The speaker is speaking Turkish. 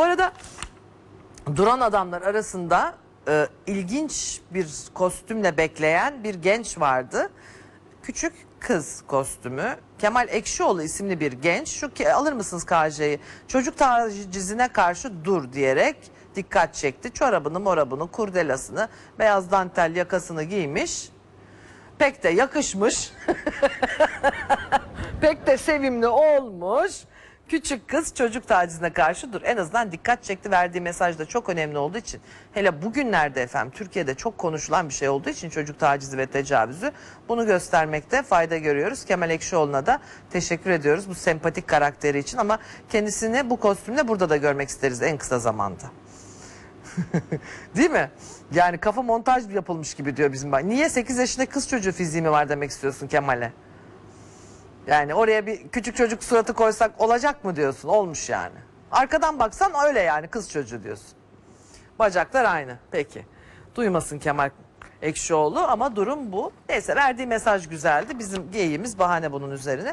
Bu arada duran adamlar arasında e, ilginç bir kostümle bekleyen bir genç vardı. Küçük kız kostümü. Kemal Ekşioğlu isimli bir genç. Şu ki alır mısınız KJ'yi? Çocuk tacizine karşı dur diyerek dikkat çekti. Çorabını, morabını, kurdelasını, beyaz dantel yakasını giymiş. Pek de yakışmış. Pek de sevimli olmuş. Küçük kız çocuk tacizine karşı dur. En azından dikkat çekti. Verdiği mesaj da çok önemli olduğu için. Hele bugünlerde efendim Türkiye'de çok konuşulan bir şey olduğu için çocuk tacizi ve tecavüzü bunu göstermekte fayda görüyoruz. Kemal Ekşioğlu'na da teşekkür ediyoruz bu sempatik karakteri için ama kendisini bu kostümle burada da görmek isteriz en kısa zamanda. Değil mi? Yani kafa montaj yapılmış gibi diyor bizim. Niye 8 yaşında kız çocuğu fiziği mi var demek istiyorsun Kemal'e? Yani oraya bir küçük çocuk suratı koysak olacak mı diyorsun? Olmuş yani. Arkadan baksan öyle yani kız çocuğu diyorsun. Bacaklar aynı. Peki. Duymasın Kemal Ekşioğlu ama durum bu. Neyse verdiği mesaj güzeldi. Bizim geyiğimiz bahane bunun üzerine.